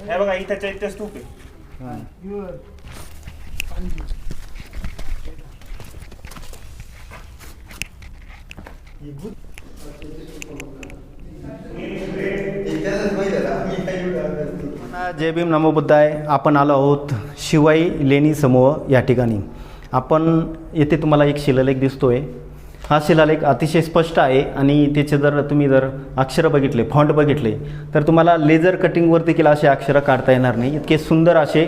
हे बघा इथं चैत्य स्तूप आहे जय भीम नमो बुद्धाय. आपण आलो आहोत शिवाई लेणी समूह या ठिकाणी. आपण येथे तुम्हाला एक शिलालेख दिसतोय. हा शिलालेख अतिशय स्पष्ट आहे आणि त्याचे जर तुम्ही जर अक्षरं बघितले फॉन्ट बघितले तर तुम्हाला लेझर कटिंगवर देखील असे अक्षरं काढता येणार नाही. इतके सुंदर असे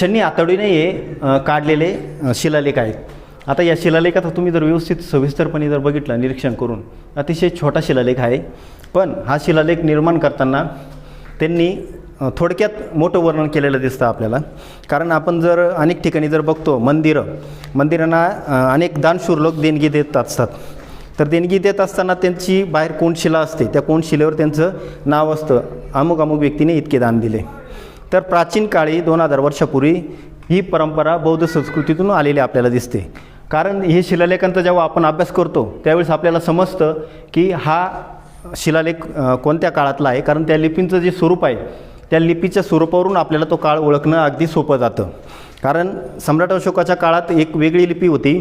छन्नी आतडीने हे काढलेले शिलालेख आहेत. आता या शिलालेखात तुम्ही जर व्यवस्थित सविस्तरपणे जर बघितलं निरीक्षण करून अतिशय छोटा शिलालेख आहे. पण हा शिलालेख निर्माण करताना त्यांनी थोडक्यात मोठं वर्णन केलेलं दिसतं आपल्याला. कारण आपण जर अनेक ठिकाणी जर बघतो मंदिरं मंदिरांना अनेक दानशूर लोक देणगी देत असतात. तर देणगी देत असताना त्यांची बाहेर कोणशिला असते? त्या कोणशिलेवर त्यांचं नाव असतं. अमुक अमुक व्यक्तीने इतके दान दिले. तर प्राचीन काळी दोन हजार वर्षापूर्वी ही परंपरा बौद्ध संस्कृतीतून आलेली आपल्याला दिसते. कारण हे शिलालेखांचा जेव्हा आपण अभ्यास करतो त्यावेळेस आपल्याला समजतं की हा शिलालेख कोणत्या काळातला आहे? कारण त्या लिपींचं जे स्वरूप आहे त्या लिपीच्या स्वरूपावरून आपल्याला तो काळ ओळखणं अगदी सोपं जातं. कारण सम्राट अशोकाच्या काळात एक वेगळी लिपी होती.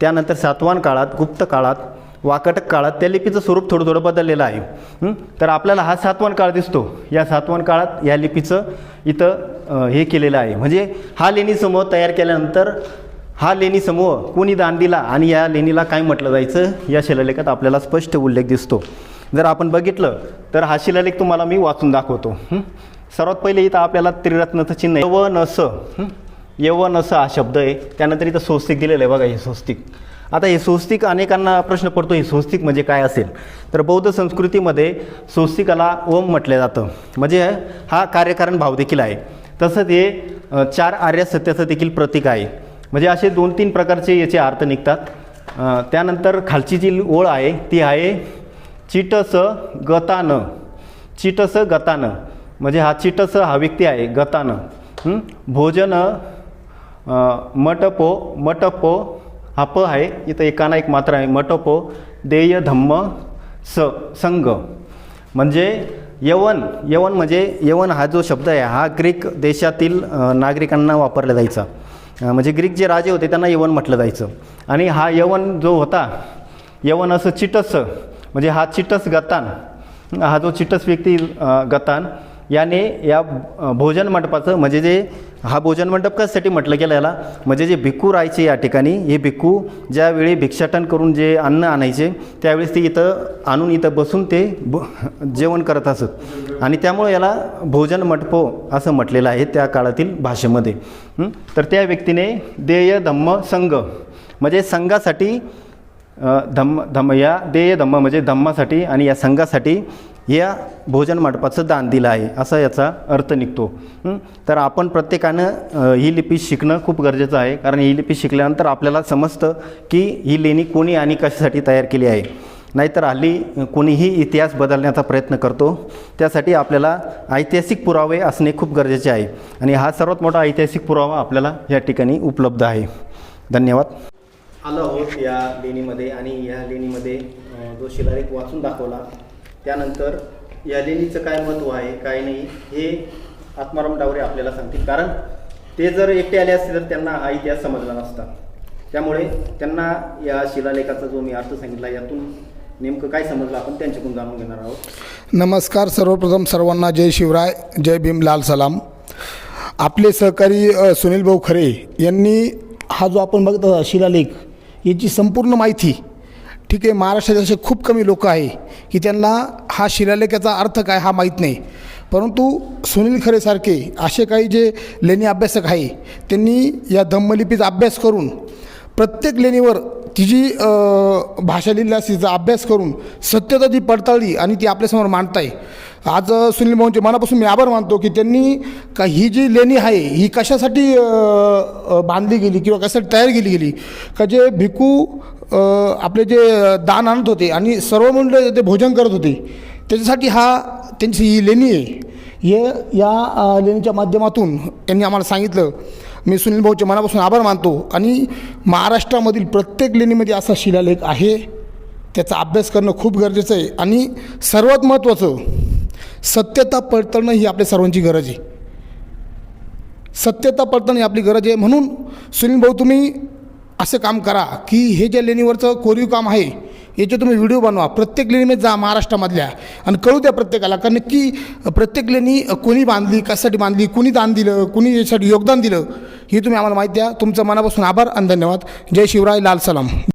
त्यानंतर सातवान काळात गुप्त काळात वाकटक काळात त्या लिपीचं स्वरूप थोडं थोडं बदललेलं आहे. तर आपल्याला हा सातवान काळ दिसतो. या सातवान काळात या लिपीचं इथं हे केलेलं आहे. म्हणजे हा लेणी समूह तयार केल्यानंतर हा लेणी समूह कोणी दान दिला आणि या लेणीला काय म्हटलं जायचं या शिलालेखात आपल्याला स्पष्ट उल्लेख दिसतो. जर आपण बघितलं तर हा शिलालेख तुम्हाला मी वाचून दाखवतो. सर्वात पहिले इथं आपल्याला त्रिरत्नाचं चिन्ह आहे. न स हं? यवन स हा शब्द आहे. त्यानंतर इथं स्वस्तिक दिलेलं आहे. बघा हे स्वस्तिक. आता हे स्वस्तिक अनेकांना प्रश्न पडतो हे स्वस्तिक म्हणजे काय असेल? तर बौद्ध संस्कृतीमध्ये स्वस्तिकाला ओम म्हटलं जातं. म्हणजे हा कार्यकारण भाव देखील आहे. तसंच हे चार आर्य सत्याचं देखील प्रतीक आहे. म्हणजे असे दोन तीन प्रकारचे याचे अर्थ निघतात. त्यानंतर खालची जी ओळ आहे ती आहे चिटस गतानं. चिटस गतानं. म्हणजे हा चिटस हा व्यक्ती आहे गतानं. भोजन मटपो मटपो हा प आहे. इथं एकाना एक मात्र आहे. मटपो देय धम्म स संघ म्हणजे यवन यवन म्हणजे यवन हा जो शब्द आहे हा ग्रीक देशातील नागरिकांना वापरला जायचा. म्हणजे ग्रीक जे राजे होते त्यांना यवन म्हटलं जायचं. आणि हा यवन जो होता यवन असं चिटस म्हणजे हा चिटस गतान. हा जो चिटस व्यक्ती गतान याने या भोजन मंडपाचं म्हणजे जे हा भोजन मंडप कशासाठी म्हटलं गेलं याला? म्हणजे जे भिक्खू राहायचे या ठिकाणी हे भिक्खू ज्यावेळी भिक्षाटन करून जे अन्न आणायचे त्यावेळेस ते इथं आणून इथं बसून ते ब जेवण करत असत. आणि त्यामुळे याला भोजन मंडपो असं म्हटलेलं आहे त्या काळातील भाषेमध्ये. तर त्या व्यक्तीने देय धम्म संघ म्हणजे संघासाठी धम्म धम्म या देय धम्म म्हणजे धम्मासाठी आणि या संघासाठी या भोजन मंडपाचं दान दिलं आहे असा याचा अर्थ निघतो. तर आपण प्रत्येकानं ही लिपी शिकणं खूप गरजेचं आहे कारण ही लिपी शिकल्यानंतर आपल्याला समजतं की ही लेणी कोणी आणि कशासाठी तयार केली आहे. नाहीतर हल्ली कोणीही इतिहास बदलण्याचा प्रयत्न करतो. त्यासाठी आपल्याला ऐतिहासिक पुरावे असणे खूप गरजेचे आहे आणि हा सर्वात मोठा ऐतिहासिक पुरावा आपल्याला या ठिकाणी उपलब्ध आहे. धन्यवाद. आलो आहोत या लेणीमध्ये आणि या लेणीमध्ये जो शिलालेख वाचून दाखवला. त्यानंतर या लेणीचं काय महत्त्व आहे काय नाही हे आत्माराम डावरे आपल्याला सांगतील. कारण ते जर एकटे आले असते तर त्यांना हा इतिहास समजला नसता. त्यामुळे त्यांना या शिलालेखाचा जो मी अर्थ सांगितला यातून नेमकं काय समजलं आपण त्यांच्याकडून जाणून घेणार आहोत. नमस्कार सर्वप्रथम सर्वांना जय शिवराय जय भीम लाल सलाम. आपले सहकारी सुनील भाऊ खरे यांनी हा जो आपण बघत शिलालेख याची संपूर्ण माहिती ठीक आहे महाराष्ट्रात असे खूप कमी लोक आहे की त्यांना हा शिलालेखाचा अर्थ काय हा माहीत नाही. परंतु सुनील खरेसारखे असे काही जे लेणी अभ्यासक आहे त्यांनी या धम्मलिपीचा अभ्यास करून प्रत्येक लेणीवर तिची भाषा लिहिली असते तिचा अभ्यास करून सत्यता ती पडताळली आणि ती आपल्यासमोर मांडताय. आज सुनील मोहनचे मनापासून मी आभार मानतो की त्यांनी का ही जी लेणी आहे ही कशासाठी बांधली गेली किंवा कशासाठी तयार केली गेली? का जे भिकू आपले जे दान आणत होते आणि सर्व मंडळ ते भोजन करत होते त्याच्यासाठी हा त्यांची ही लेणी आहे. हे या लेणीच्या माध्यमातून त्यांनी आम्हाला सांगितलं. मी सुनील भाऊचे मनापासून आभार मानतो आणि महाराष्ट्रामधील प्रत्येक लेणीमध्ये असा शिलालेख आहे. त्याचा अभ्यास करणं खूप गरजेचं आहे आणि सर्वात महत्त्वाचं सत्यता पडताळणं ही आपल्या सर्वांची गरज आहे. सत्यता पडताळणं ही आपली गरज आहे. म्हणून सुनील भाऊ तुम्ही असं काम करा की हे जे लेणीवरचं कोरीव काम आहे याचे तुम्ही व्हिडिओ बनवा प्रत्येक लेणीमध्ये जा महाराष्ट्रामधल्या आणि कळू द्या प्रत्येकाला कारण की प्रत्येक लेणी कोणी बांधली कशासाठी बांधली कुणी दान दिलं कुणी यासाठी योगदान दिलं हे तुम्ही आम्हाला माहिती द्या. तुमचं मनापासून आभार आणि धन्यवाद. जय शिवराय लाल सलाम.